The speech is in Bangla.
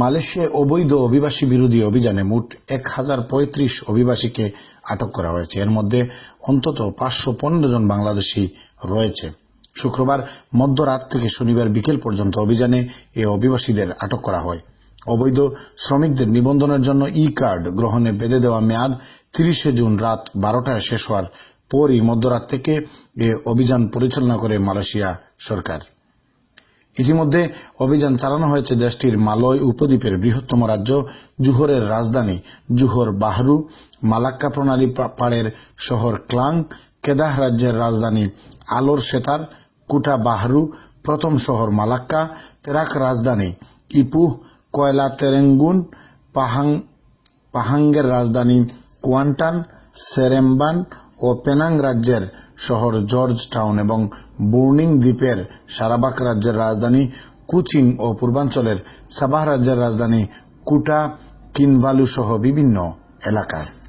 মালয়েশিয়ায় অবৈধ অভিবাসী বিরোধী অভিযানে মোট এক হাজার পঁয়ত্রিশ অভিবাসীকে আটক করা হয়েছে। এর মধ্যে অন্তত পাঁচশো পনেরো জন বাংলাদেশি রয়েছে। শুক্রবার মধ্যরাত থেকে শনিবার বিকেল পর্যন্ত অভিযানে এ অভিবাসীদের আটক করা হয়। অবৈধ শ্রমিকদের নিবন্ধনের জন্য ই কার্ড গ্রহণে বেঁধে দেওয়া মেয়াদ তিরিশে জুন রাত বারোটায় শেষ হওয়ার পরই মধ্যরাত থেকে এ অভিযান পরিচালনা করে মালয়েশিয়া সরকার। ইতিমধ্যে অভিযান চালানো হয়েছে দেশটির মালয় উপদ্বীপের বৃহত্তম রাজ্য জুহরের রাজধানী জুহর বাহরু, মালাক্কা প্রণালী পাড়ের শহর ক্লাং, কেদাহ রাজ্যের রাজধানী আলোর সেতার, কুটা বাহরু, প্রথম শহর মালাক্কা পেরাক রাজধানী ইপুহ কয়লা তেরেঙ্গুন, পাহাং পাহাঙ্গের রাজধানী কোয়ান্টান, সেরেম্বান ও পেনাং রাজ্যের শহর জর্জ টাউন এবং বোর্নিং দ্বীপের সারাবাক রাজ্যের রাজধানী কুচিং ও পূর্বাঞ্চলের সাবাহ রাজ্যের রাজধানী কুটা কিনভালু সহ বিভিন্ন এলাকায়।